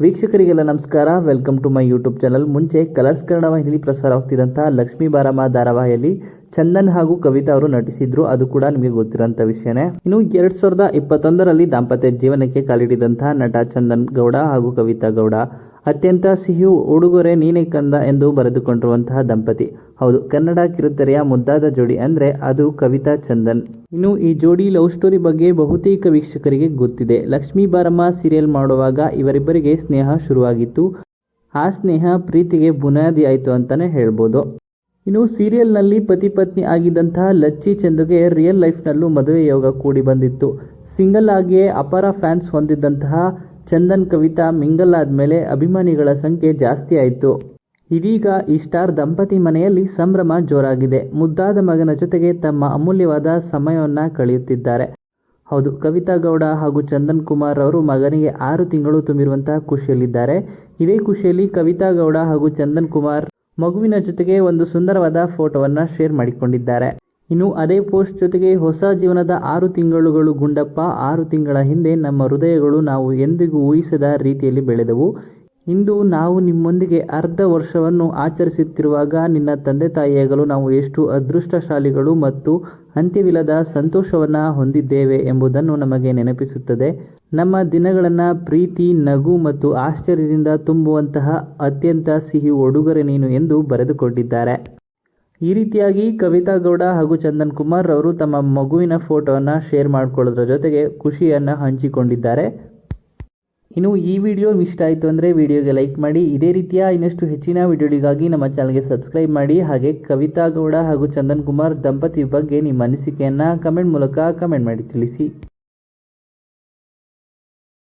ವೀಕ್ಷಕರಿಗೆಲ್ಲ ನಮಸ್ಕಾರ. Welcome to my YouTube channel ಮುಂಚೆ colours Kannada ವಾಹಿನಿಯಲ್ಲಿ ಪ್ರಸಾರವಾಗ್ತಿದ್ದಂತಹ ಲಕ್ಷ್ಮೀ ಬಾರಮ್ಮ ಧಾರಾವಾಹಿಯಲ್ಲಿ ಚಂದನ್ ಹಾಗೂ ಕವಿತಾ ಅವರು ನಟಿಸಿದ್ರು. ಅದು ಕೂಡ ನಿಮಗೆ ಗೊತ್ತಿರೋಂಥ ವಿಷಯನೇ. ಇನ್ನು ಎರಡ್ ಸಾವಿರದ ಇಪ್ಪತ್ತೊಂದರಲ್ಲಿ ದಾಂಪತ್ಯ ಜೀವನಕ್ಕೆ ಕಾಲಿಡಿದಂತಹ ನಟ ಚಂದನ್ ಗೌಡ ಹಾಗೂ ಕವಿತಾ ಗೌಡ ಅತ್ಯಂತ ಸಿಹಿ ಉಡುಗೊರೆ ನೀನೆ ಕಂದ ಎಂದು ಬರೆದುಕೊಂಡಿರುವಂತಹ ದಂಪತಿ. ಹೌದು, ಕನ್ನಡ ಕಿರುತೆರೆಯ ಮುದ್ದಾದ ಜೋಡಿ ಅಂದರೆ ಅದು ಕವಿತಾ ಚಂದನ್. ಇನ್ನು ಈ ಜೋಡಿ ಲವ್ ಸ್ಟೋರಿ ಬಗ್ಗೆ ಬಹುತೇಕ ವೀಕ್ಷಕರಿಗೆ ಗೊತ್ತಿದೆ. ಲಕ್ಷ್ಮೀ ಬಾರಮ್ಮ ಸೀರಿಯಲ್ ಮಾಡುವಾಗ ಇವರಿಬ್ಬರಿಗೆ ಸ್ನೇಹ ಶುರುವಾಗಿತ್ತು. ಆ ಸ್ನೇಹ ಪ್ರೀತಿಗೆ ಬುನಾದಿ ಆಯಿತು ಅಂತಲೇ ಹೇಳ್ಬೋದು. ಇನ್ನು ಸೀರಿಯಲ್ನಲ್ಲಿ ಪತಿ ಪತ್ನಿ ಆಗಿದ್ದಂತಹ ಲಚ್ಚಿ ಚಂದುಗೆ ರಿಯಲ್ ಲೈಫ್ನಲ್ಲೂ ಮದುವೆ ಯೋಗ ಕೂಡಿ ಬಂದಿತ್ತು. ಸಿಂಗಲ್ ಆಗಿಯೇ ಅಪಾರ ಫ್ಯಾನ್ಸ್ ಹೊಂದಿದ್ದಂತಹ ಚಂದನ್ ಕವಿತಾ ಮಿಂಗಲ್ ಆದಮೇಲೆ ಅಭಿಮಾನಿಗಳ ಸಂಖ್ಯೆ ಜಾಸ್ತಿ ಆಯಿತು. ಇದೀಗ ಈ ಸ್ಟಾರ್ ದಂಪತಿ ಮನೆಯಲ್ಲಿ ಸಂಭ್ರಮ ಜೋರಾಗಿದೆ. ಮುದ್ದಾದ ಮಗನ ಜೊತೆಗೆ ತಮ್ಮ ಅಮೂಲ್ಯವಾದ ಸಮಯವನ್ನು ಕಳೆಯುತ್ತಿದ್ದಾರೆ. ಹೌದು, ಕವಿತಾ ಗೌಡ ಹಾಗೂ ಚಂದನ್ ಕುಮಾರ್ ಅವರು ಮಗನಿಗೆ ಆರು ತಿಂಗಳು ತುಂಬಿರುವಂತಹ ಖುಷಿಯಲ್ಲಿದ್ದಾರೆ. ಇದೇ ಖುಷಿಯಲ್ಲಿ ಕವಿತಾ ಗೌಡ ಹಾಗೂ ಚಂದನ್ ಕುಮಾರ್ ಮಗುವಿನ ಜೊತೆಗೆ ಒಂದು ಸುಂದರವಾದ ಫೋಟೋವನ್ನು ಶೇರ್ ಮಾಡಿಕೊಂಡಿದ್ದಾರೆ. ಇನ್ನು ಅದೇ ಪೋಸ್ಟ್ ಜೊತೆಗೆ ಹೊಸ ಜೀವನದ ಆರು ತಿಂಗಳುಗಳು ಗುಂಡಪ್ಪ, ಆರು ತಿಂಗಳ ಹಿಂದೆ ನಮ್ಮ ಹೃದಯಗಳು ನಾವು ಎಂದಿಗೂ ಊಹಿಸದ ರೀತಿಯಲ್ಲಿ ಬೆಳೆದವು. ಇಂದು ನಾವು ನಿಮ್ಮೊಂದಿಗೆ ಅರ್ಧ ವರ್ಷವನ್ನು ಆಚರಿಸುತ್ತಿರುವಾಗ ನಿನ್ನ ತಂದೆ ತಾಯಿಯಾಗಲು ನಾವು ಎಷ್ಟು ಅದೃಷ್ಟಶಾಲಿಗಳು ಮತ್ತು ಅಂತ್ಯವಿಲ್ಲದ ಸಂತೋಷವನ್ನು ಹೊಂದಿದ್ದೇವೆ ಎಂಬುದನ್ನು ನಮಗೆ ನೆನಪಿಸುತ್ತದೆ. ನಮ್ಮ ದಿನಗಳನ್ನು ಪ್ರೀತಿ, ನಗು ಮತ್ತು ಆಶ್ಚರ್ಯದಿಂದ ತುಂಬುವಂತಹ ಅತ್ಯಂತ ಸಿಹಿ ಉಡುಗೊರೆ ನೀನು ಎಂದು ಬರೆದುಕೊಂಡಿದ್ದಾರೆ. ಈ ರೀತಿಯಾಗಿ ಕವಿತಾ ಗೌಡ ಹಾಗೂ ಚಂದನ್ ಕುಮಾರ್ ಅವರು ತಮ್ಮ ಮಗುವಿನ ಫೋಟೋವನ್ನು ಶೇರ್ ಮಾಡ್ಕೊಳ್ಳೋದ್ರ ಜೊತೆಗೆ ಖುಷಿಯನ್ನು ಹಂಚಿಕೊಂಡಿದ್ದಾರೆ. ಇನ್ನು ಈ ವಿಡಿಯೋ ಇಷ್ಟ ಆಯಿತು ಅಂದರೆ ವಿಡಿಯೋಗೆ ಲೈಕ್ ಮಾಡಿ. ಇದೇ ರೀತಿಯ ಇನ್ನಷ್ಟು ಹೆಚ್ಚಿನ ವಿಡಿಯೋಗಳಿಗಾಗಿ ನಮ್ಮ ಚಾನಲ್ಗೆ ಸಬ್ಸ್ಕ್ರೈಬ್ ಮಾಡಿ. ಹಾಗೆ ಕವಿತಾ ಗೌಡ ಹಾಗೂ ಚಂದನ್ ಕುಮಾರ್ ದಂಪತಿ ಬಗ್ಗೆ ನಿಮ್ಮ ಅನಿಸಿಕೆಯನ್ನು ಕಮೆಂಟ್ ಮೂಲಕ ಕಮೆಂಟ್ ಮಾಡಿ ತಿಳಿಸಿ.